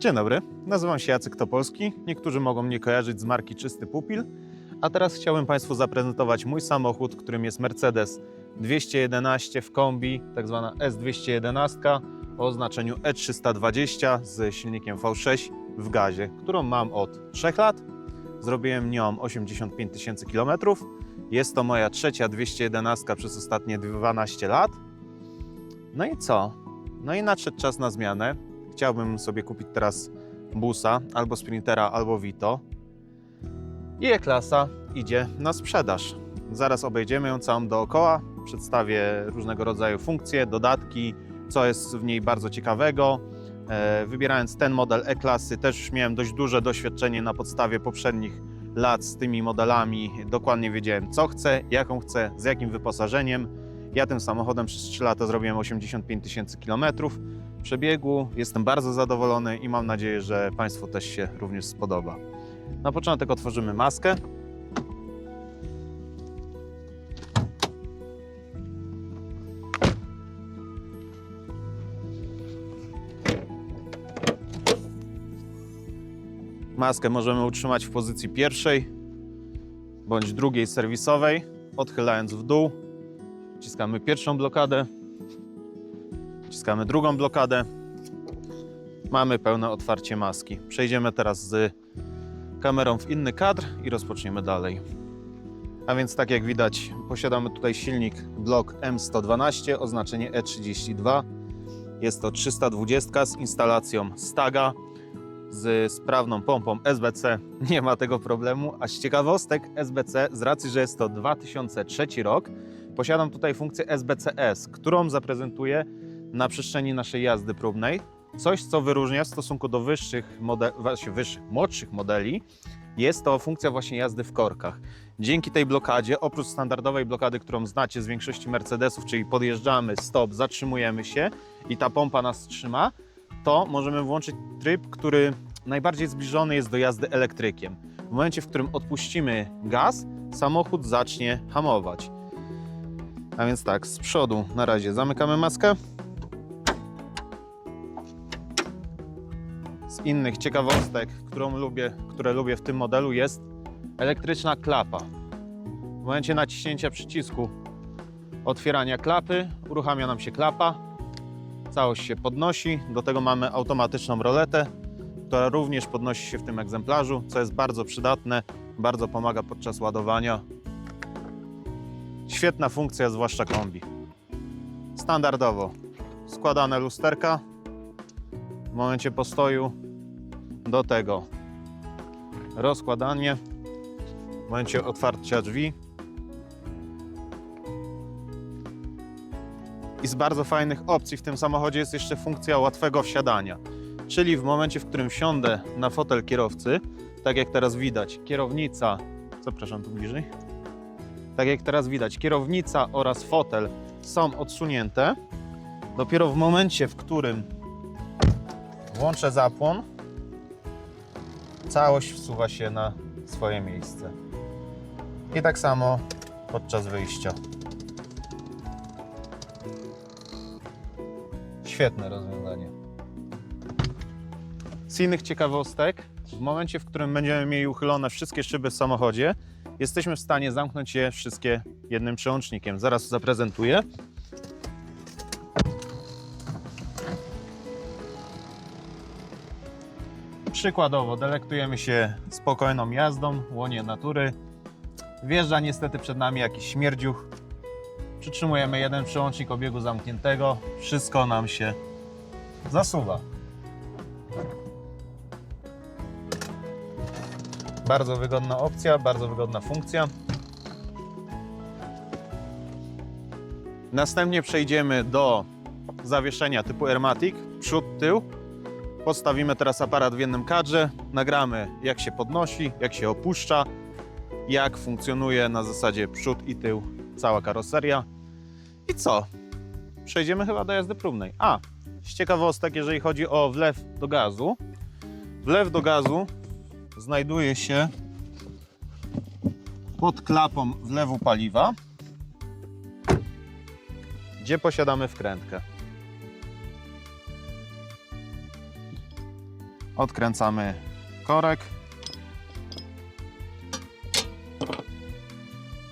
Dzień dobry, nazywam się Jacek Topolski. Niektórzy mogą mnie kojarzyć z marki Czysty Pupil. A teraz chciałbym Państwu zaprezentować mój samochód, którym jest Mercedes 211 w kombi, tak zwana S211 o oznaczeniu E320 z silnikiem V6 w gazie, którą mam od 3 lat. Zrobiłem nią 85 tysięcy kilometrów. Jest to moja trzecia 211 przez ostatnie 12 lat. No i co? No i nadszedł czas na zmianę. Chciałbym sobie kupić teraz busa, albo Sprintera, albo Vito. I E-klasa idzie na sprzedaż. Zaraz obejdziemy ją całą dookoła, przedstawię różnego rodzaju funkcje, dodatki, co jest w niej bardzo ciekawego. E, Wybierając ten model E-klasy też już miałem dość duże doświadczenie na podstawie poprzednich lat z tymi modelami. Dokładnie wiedziałem co chcę, jaką chcę, z jakim wyposażeniem. Ja tym samochodem przez 3 lata zrobiłem 85 tysięcy kilometrów przebiegu. Jestem bardzo zadowolony i mam nadzieję, że Państwu też się również spodoba. Na początek otworzymy maskę. Maskę możemy utrzymać w pozycji pierwszej bądź drugiej serwisowej, odchylając w dół. Wciskamy pierwszą blokadę, wciskamy drugą blokadę. Mamy pełne otwarcie maski. Przejdziemy teraz z kamerą w inny kadr i rozpoczniemy dalej. A więc tak jak widać, posiadamy tutaj silnik Block M112, oznaczenie E32. Jest to 320 z instalacją Staga z sprawną pompą SBC. Nie ma tego problemu. A z ciekawostek SBC, z racji, że jest to 2003 rok, posiadam tutaj funkcję SBCS, którą zaprezentuję na przestrzeni naszej jazdy próbnej. Coś, co wyróżnia w stosunku do wyższych, właśnie wyższych, młodszych modeli, jest to funkcja właśnie jazdy w korkach. Dzięki tej blokadzie, oprócz standardowej blokady, którą znacie z większości Mercedesów, czyli podjeżdżamy, stop, zatrzymujemy się i ta pompa nas trzyma, to możemy włączyć tryb, który najbardziej zbliżony jest do jazdy elektrykiem. W momencie, w którym odpuścimy gaz, samochód zacznie hamować. A więc tak, z przodu na razie zamykamy maskę. Z innych ciekawostek, którą lubię, które lubię w tym modelu jest elektryczna klapa. W momencie naciśnięcia przycisku otwierania klapy uruchamia nam się klapa. Całość się podnosi. Do tego mamy automatyczną roletę, która również podnosi się w tym egzemplarzu, co jest bardzo przydatne, bardzo pomaga podczas ładowania. Świetna funkcja, zwłaszcza kombi. Standardowo składane lusterka w momencie postoju. Do tego rozkładanie w momencie otwarcia drzwi. I z bardzo fajnych opcji w tym samochodzie jest jeszcze funkcja łatwego wsiadania. Czyli w momencie, w którym wsiądę na fotel kierowcy, tak jak teraz widać, kierownica, zapraszam tu bliżej, tak jak teraz widać, kierownica oraz fotel są odsunięte. Dopiero w momencie, w którym włączę zapłon, całość wsuwa się na swoje miejsce. I tak samo podczas wyjścia. Świetne rozwiązanie. Z innych ciekawostek, w momencie, w którym będziemy mieli uchylone wszystkie szyby w samochodzie, jesteśmy w stanie zamknąć je wszystkie jednym przełącznikiem. Zaraz zaprezentuję. Przykładowo, delektujemy się spokojną jazdą, łonie natury. Wjeżdża niestety przed nami jakiś śmierdziuch. Przytrzymujemy jeden przełącznik obiegu zamkniętego. Wszystko nam się zasuwa. Bardzo wygodna opcja, bardzo wygodna funkcja. Następnie przejdziemy do zawieszenia typu Airmatic, przód, tył. Postawimy teraz aparat w jednym kadrze, nagramy jak się podnosi, jak się opuszcza, jak funkcjonuje na zasadzie przód i tył cała karoseria. I co? Przejdziemy chyba do jazdy próbnej. A, z ciekawostek, jeżeli chodzi o wlew do gazu. Wlew do gazu znajduje się pod klapą wlewu paliwa, gdzie posiadamy wkrętkę. Odkręcamy korek.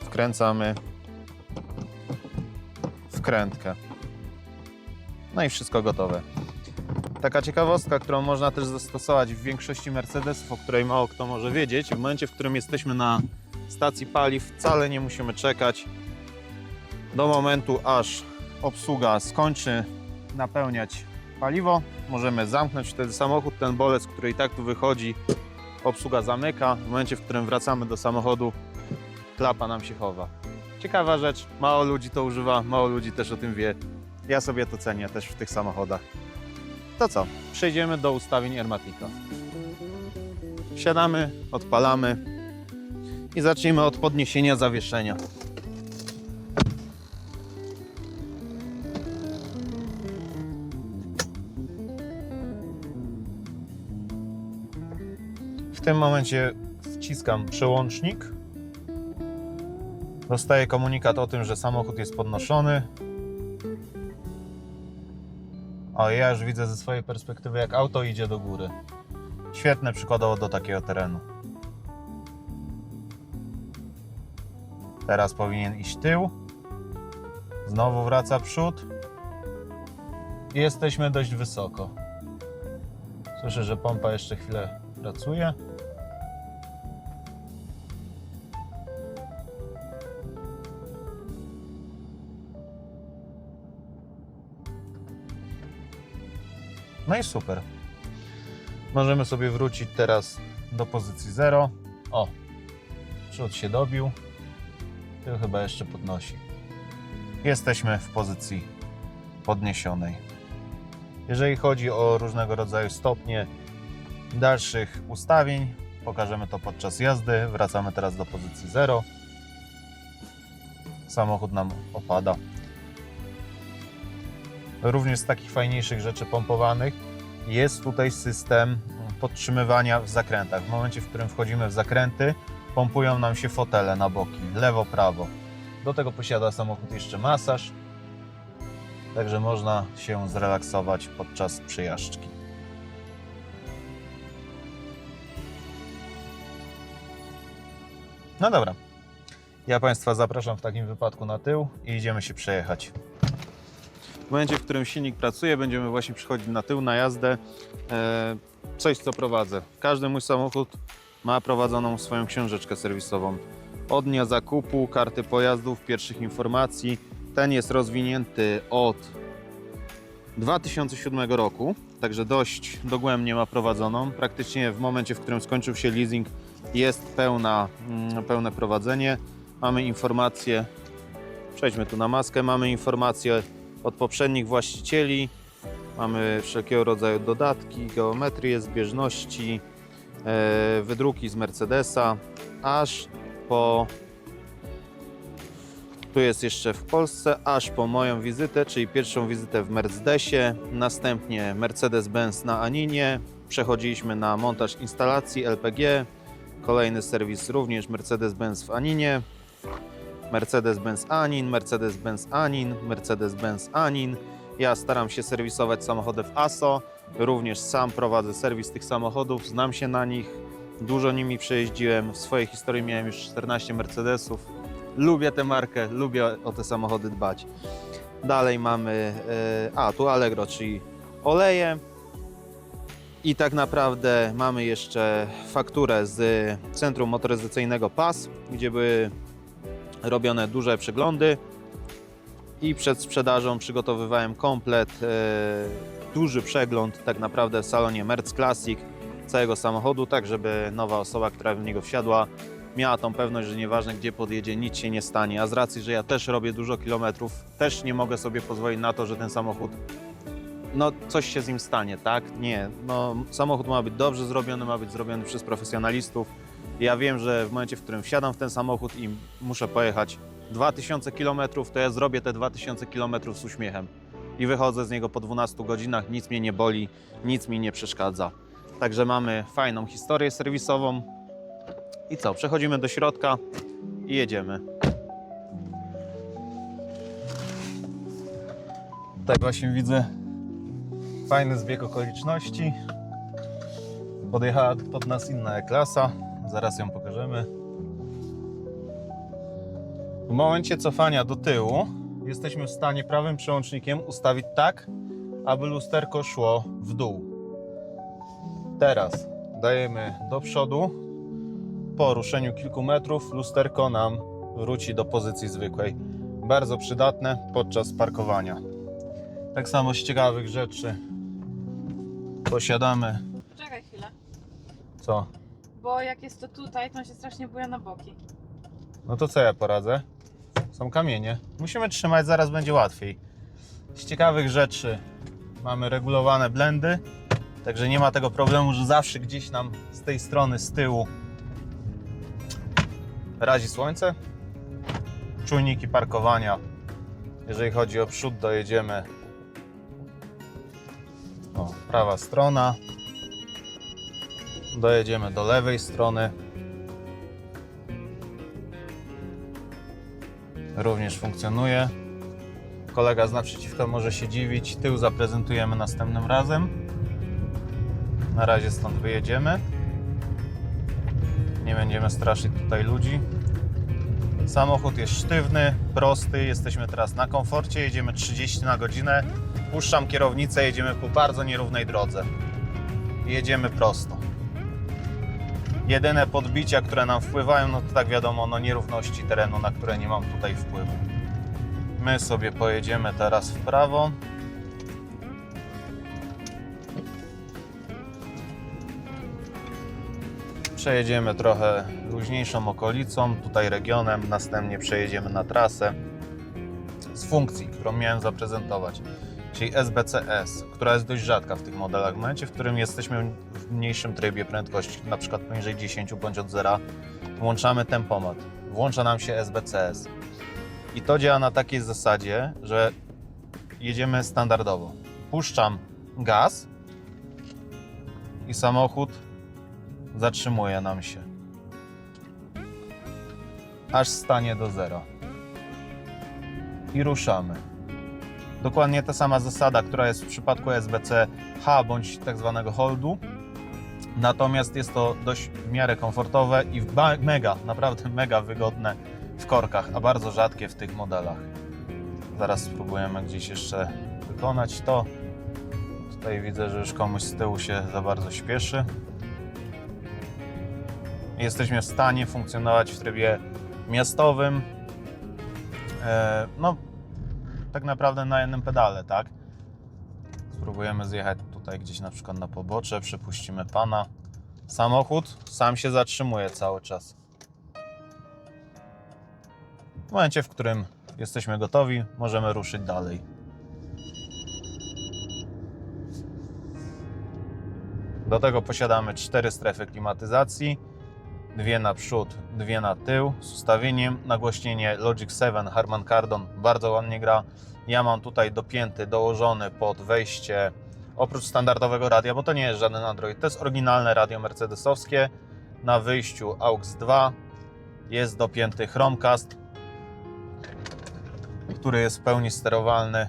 Wkręcamy wkrętkę. No i wszystko gotowe. Taka ciekawostka, którą można też zastosować w większości Mercedesów, o której mało kto może wiedzieć. W momencie, w którym jesteśmy na stacji paliw, wcale nie musimy czekać do momentu, aż obsługa skończy napełniać paliwo. Możemy zamknąć wtedy samochód, ten bolec, który i tak tu wychodzi, obsługa zamyka. W momencie, w którym wracamy do samochodu, klapa nam się chowa. Ciekawa rzecz, mało ludzi to używa, mało ludzi też o tym wie. Ja sobie to cenię też w tych samochodach. To co? Przejdziemy do ustawień Ermatika. Wsiadamy, odpalamy i zacznijmy od podniesienia zawieszenia. Tym momencie wciskam przełącznik. Dostaję komunikat o tym, że samochód jest podnoszony. O, ja już widzę ze swojej perspektywy, jak auto idzie do góry. Świetne przykładowo do takiego terenu. Teraz powinien iść tył. Znowu wraca przód. Jesteśmy dość wysoko. Słyszę, że pompa jeszcze chwilę pracuje. No i super. Możemy sobie wrócić teraz do pozycji 0. O, przód się dobił. Tył chyba jeszcze podnosi. Jesteśmy w pozycji podniesionej. Jeżeli chodzi o różnego rodzaju stopnie dalszych ustawień, pokażemy to podczas jazdy. Wracamy teraz do pozycji 0. Samochód nam opada. Również z takich fajniejszych rzeczy pompowanych jest tutaj system podtrzymywania w zakrętach. W momencie, w którym wchodzimy w zakręty, pompują nam się fotele na boki, lewo, prawo. Do tego posiada samochód jeszcze masaż, także można się zrelaksować podczas przejażdżki. No dobra. Ja Państwa zapraszam w takim wypadku na tył i idziemy się przejechać. W momencie, w którym silnik pracuje, będziemy właśnie przychodzić na tył, na jazdę. E, coś, co prowadzę. Każdy mój samochód ma prowadzoną swoją książeczkę serwisową. Od dnia zakupu, karty pojazdów, pierwszych informacji. Ten jest rozwinięty od 2007 roku, także dość dogłębnie ma prowadzoną. Praktycznie w momencie, w którym skończył się leasing, jest pełna, mm, pełne prowadzenie. Mamy informacje, przejdźmy tu na maskę, mamy informacje od poprzednich właścicieli. Mamy wszelkiego rodzaju dodatki, geometrię, zbieżności, e, wydruki z Mercedesa, aż po. Tu jest jeszcze w Polsce, aż po moją wizytę, czyli pierwszą wizytę w Mercedesie, następnie Mercedes-Benz na Aninie, przechodziliśmy na montaż instalacji LPG, kolejny serwis również Mercedes-Benz w Aninie, Mercedes-Benz Anin, Mercedes-Benz Anin, Mercedes-Benz Anin. Ja staram się serwisować samochody w ASO. Również sam prowadzę serwis tych samochodów, znam się na nich. Dużo nimi przejeździłem. W swojej historii miałem już 14 Mercedesów. Lubię tę markę, lubię o te samochody dbać. Dalej mamy, e, a tu Allegro, czyli oleje. I tak naprawdę mamy jeszcze fakturę z Centrum Motoryzacyjnego PAS, gdzie były robione duże przeglądy i przed sprzedażą przygotowywałem komplet, e, duży przegląd tak naprawdę w salonie Merc Classic całego samochodu, tak żeby nowa osoba, która w niego wsiadła, miała tą pewność, że nieważne gdzie podjedzie, nic się nie stanie. A z racji, że ja też robię dużo kilometrów, też nie mogę sobie pozwolić na to, że ten samochód no coś się z nim stanie, tak? Nie, no samochód ma być dobrze zrobiony, ma być zrobiony przez profesjonalistów. Ja wiem, że w momencie, w którym wsiadam w ten samochód i muszę pojechać 2000 km, to ja zrobię te 2000 km z uśmiechem. I wychodzę z niego po 12 godzinach, nic mnie nie boli, nic mi nie przeszkadza. Także mamy fajną historię serwisową. I co, przechodzimy do środka i jedziemy. Tutaj właśnie widzę fajny zbieg okoliczności. Podjechała pod nas inna E-klasa. Zaraz ją pokażemy. W momencie cofania do tyłu jesteśmy w stanie prawym przełącznikiem ustawić tak, aby lusterko szło w dół. Teraz dajemy do przodu. Po ruszeniu kilku metrów lusterko nam wróci do pozycji zwykłej. Bardzo przydatne podczas parkowania. Tak samo z ciekawych rzeczy posiadamy Czekaj chwilę. co? Bo jak jest to tutaj, to on się strasznie buja na boki. No to co ja poradzę? Są kamienie. Musimy trzymać, zaraz będzie łatwiej. Z ciekawych rzeczy mamy regulowane blendy, także nie ma tego problemu, że zawsze gdzieś nam z tej strony, z tyłu razi słońce. Czujniki parkowania. Jeżeli chodzi o przód, dojedziemy. O, prawa strona. Dojedziemy do lewej strony. również funkcjonuje. Kolega z naprzeciwka może się dziwić. Tył zaprezentujemy następnym razem. Na razie stąd wyjedziemy. Nie będziemy straszyć tutaj ludzi. Samochód jest sztywny, prosty. Jesteśmy teraz na komforcie. Jedziemy 30 na godzinę. Puszczam kierownicę, jedziemy po bardzo nierównej drodze. Jedziemy prosto. Jedyne podbicia, które nam wpływają, no to tak wiadomo, no nierówności terenu, na które nie mam tutaj wpływu. My sobie pojedziemy teraz w prawo. Przejedziemy trochę luźniejszą okolicą, tutaj regionem, następnie przejedziemy na trasę z funkcji, którą miałem zaprezentować, czyli SBCS, która jest dość rzadka w tych modelach. W momencie, w którym jesteśmy w mniejszym trybie prędkości, na przykład poniżej 10 bądź od zera, włączamy tempomat, włącza nam się SBCS. I to działa na takiej zasadzie, że jedziemy standardowo. Puszczam gaz i samochód zatrzymuje nam się. Aż stanie do zera. I ruszamy. Dokładnie ta sama zasada, która jest w przypadku SBC H bądź tak zwanego holdu. Natomiast jest to dość w miarę komfortowe i mega, naprawdę mega wygodne w korkach, a bardzo rzadkie w tych modelach. Zaraz spróbujemy gdzieś jeszcze wykonać to. Tutaj widzę, że już komuś z tyłu się za bardzo śpieszy. Jesteśmy w stanie funkcjonować w trybie miastowym. E, no, tak naprawdę na jednym pedale, tak? Spróbujemy zjechać tutaj gdzieś na przykład na pobocze, przepuścimy pana. Samochód sam się zatrzymuje cały czas. W momencie, w którym jesteśmy gotowi, możemy ruszyć dalej. Do tego posiadamy cztery strefy klimatyzacji, dwie na przód, dwie na tył, z ustawieniem nagłośnienie Logic 7 Harman Kardon bardzo ładnie gra. Ja mam tutaj dopięty, dołożony pod wejście, oprócz standardowego radia, bo to nie jest żaden Android, to jest oryginalne radio mercedesowskie. Na wyjściu AUX 2 jest dopięty Chromecast, który jest w pełni sterowalny,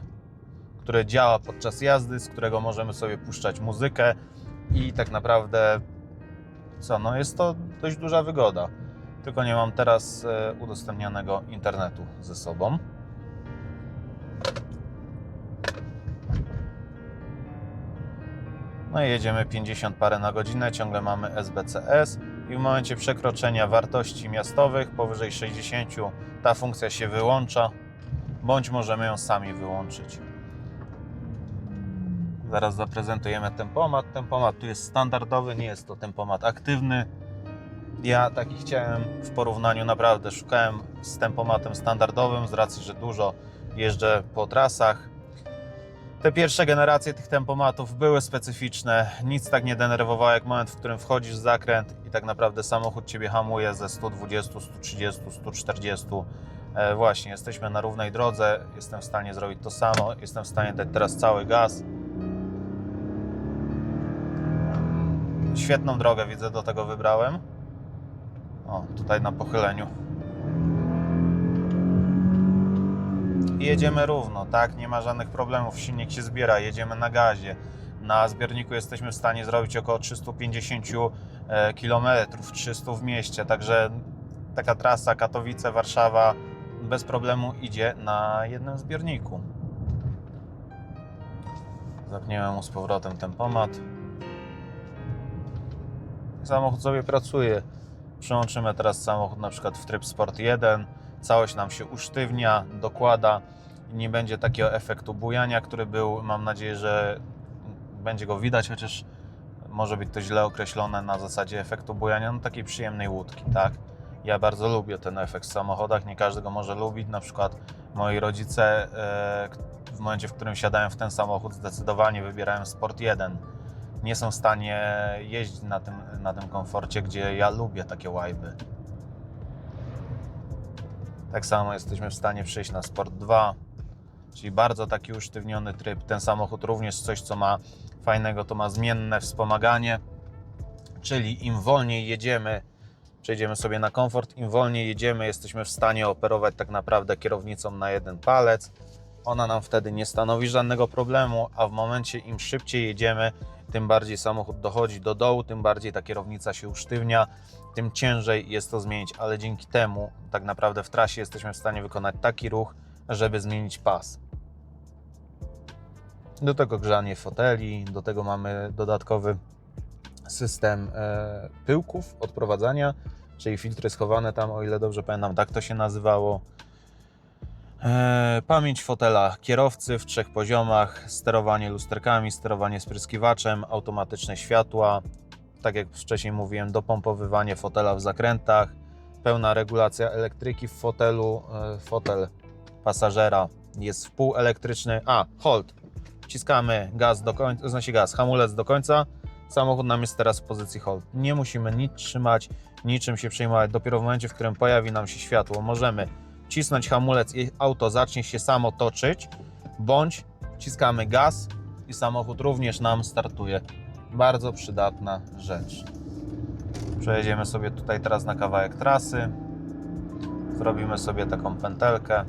który działa podczas jazdy, z którego możemy sobie puszczać muzykę i tak naprawdę co, no jest to dość duża wygoda. Tylko nie mam teraz e, udostępnianego internetu ze sobą. No i jedziemy 50 parę na godzinę, ciągle mamy SBCS i w momencie przekroczenia wartości miastowych powyżej 60 ta funkcja się wyłącza, bądź możemy ją sami wyłączyć. Zaraz zaprezentujemy tempomat. Tempomat tu jest standardowy, nie jest to tempomat aktywny. Ja taki chciałem w porównaniu, naprawdę szukałem z tempomatem standardowym, z racji, że dużo jeżdżę po trasach. Te pierwsze generacje tych tempomatów były specyficzne, nic tak nie denerwowało jak moment, w którym wchodzisz w zakręt i tak naprawdę samochód Ciebie hamuje ze 120, 130, 140. E, właśnie, jesteśmy na równej drodze, jestem w stanie zrobić to samo, jestem w stanie dać teraz cały gaz. Świetną drogę widzę, do tego wybrałem. O, tutaj na pochyleniu. I jedziemy równo, tak? Nie ma żadnych problemów, silnik się zbiera, jedziemy na gazie. Na zbiorniku jesteśmy w stanie zrobić około 350 km, 300 w mieście, także taka trasa Katowice-Warszawa bez problemu idzie na jednym zbiorniku. Zapniemy mu z powrotem tempomat. Samochód sobie pracuje. Przełączymy teraz samochód na przykład w tryb Sport 1. Całość nam się usztywnia, dokłada i nie będzie takiego efektu bujania, który był. Mam nadzieję, że będzie go widać, chociaż może być to źle określone na zasadzie efektu bujania, no takiej przyjemnej łódki, tak? Ja bardzo lubię ten efekt w samochodach, nie każdy go może lubić. Na przykład moi rodzice e, w momencie, w którym siadają w ten samochód, zdecydowanie wybierają Sport 1. Nie są w stanie jeździć na tym, na tym komforcie, gdzie ja lubię takie łajby. Tak samo jesteśmy w stanie przejść na Sport 2, czyli bardzo taki usztywniony tryb. Ten samochód również coś, co ma fajnego, to ma zmienne wspomaganie, czyli im wolniej jedziemy, przejdziemy sobie na komfort, im wolniej jedziemy, jesteśmy w stanie operować tak naprawdę kierownicą na jeden palec. Ona nam wtedy nie stanowi żadnego problemu, a w momencie im szybciej jedziemy, tym bardziej samochód dochodzi do dołu, tym bardziej ta kierownica się usztywnia, tym ciężej jest to zmienić, ale dzięki temu tak naprawdę w trasie jesteśmy w stanie wykonać taki ruch, żeby zmienić pas. Do tego grzanie foteli, do tego mamy dodatkowy system e, pyłków odprowadzania, czyli filtry schowane tam, o ile dobrze pamiętam, tak to się nazywało. E, pamięć fotela kierowcy w trzech poziomach, sterowanie lusterkami, sterowanie spryskiwaczem, automatyczne światła, tak jak wcześniej mówiłem, dopompowywanie fotela w zakrętach, pełna regulacja elektryki w fotelu, e, fotel pasażera jest wpółelektryczny, a hold, wciskamy gaz do końca, znaczy gaz, hamulec do końca, samochód nam jest teraz w pozycji hold. Nie musimy nic trzymać, niczym się przejmować. Dopiero w momencie, w którym pojawi nam się światło, możemy wcisnąć hamulec i auto zacznie się samo toczyć, bądź wciskamy gaz i samochód również nam startuje. Bardzo przydatna rzecz. Przejedziemy sobie tutaj teraz na kawałek trasy. Zrobimy sobie taką pętelkę.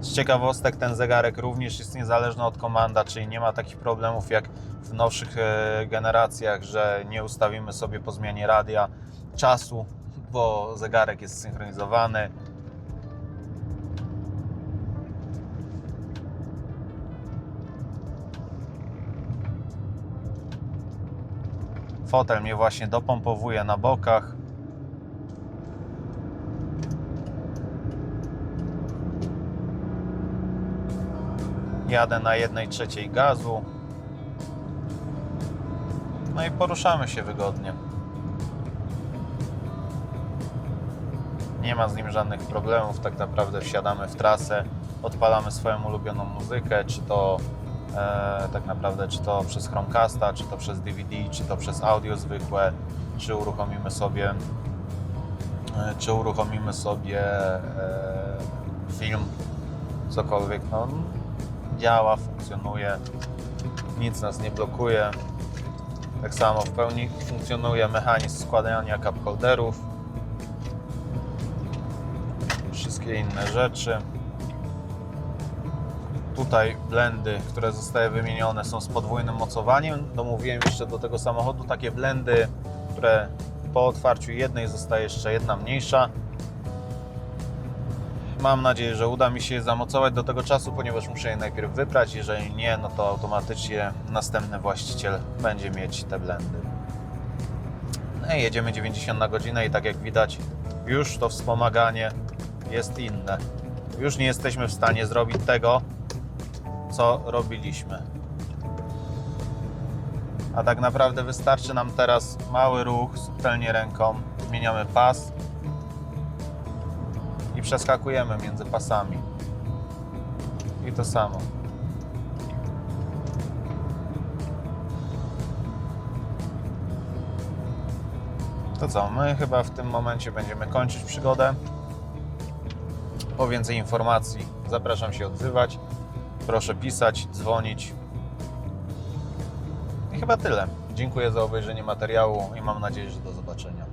Z ciekawostek ten zegarek również jest niezależny od komanda, czyli nie ma takich problemów jak w nowszych e, generacjach, że nie ustawimy sobie po zmianie radia czasu, bo zegarek jest synchronizowany. Fotel mnie właśnie dopompowuje na bokach. Jadę na jednej trzeciej gazu. No i poruszamy się wygodnie. Nie ma z nim żadnych problemów. Tak naprawdę wsiadamy w trasę, odpalamy swoją ulubioną muzykę, czy to e, tak naprawdę, czy to przez Chromecasta, czy to przez DVD, czy to przez audio zwykłe, czy uruchomimy sobie, e, czy uruchomimy sobie e, film, cokolwiek. No, działa, funkcjonuje, nic nas nie blokuje. Tak samo w pełni funkcjonuje mechanizm składania cup holderów, wszystkie inne rzeczy. Tutaj blendy, które zostały wymienione są z podwójnym mocowaniem. Domówiłem jeszcze do tego samochodu takie blendy, które po otwarciu jednej zostaje jeszcze jedna mniejsza. Mam nadzieję, że uda mi się je zamocować do tego czasu, ponieważ muszę je najpierw wyprać. Jeżeli nie, no to automatycznie następny właściciel będzie mieć te blendy. No i jedziemy 90 na godzinę i tak jak widać, już to wspomaganie jest inne. Już nie jesteśmy w stanie zrobić tego, co robiliśmy. A tak naprawdę wystarczy nam teraz mały ruch subtelnie ręką. Zmieniamy pas i przeskakujemy między pasami. I to samo. To co, my chyba w tym momencie będziemy kończyć przygodę. Po więcej informacji zapraszam się odzywać. Proszę pisać, dzwonić. I chyba tyle. Dziękuję za obejrzenie materiału i mam nadzieję, że do zobaczenia.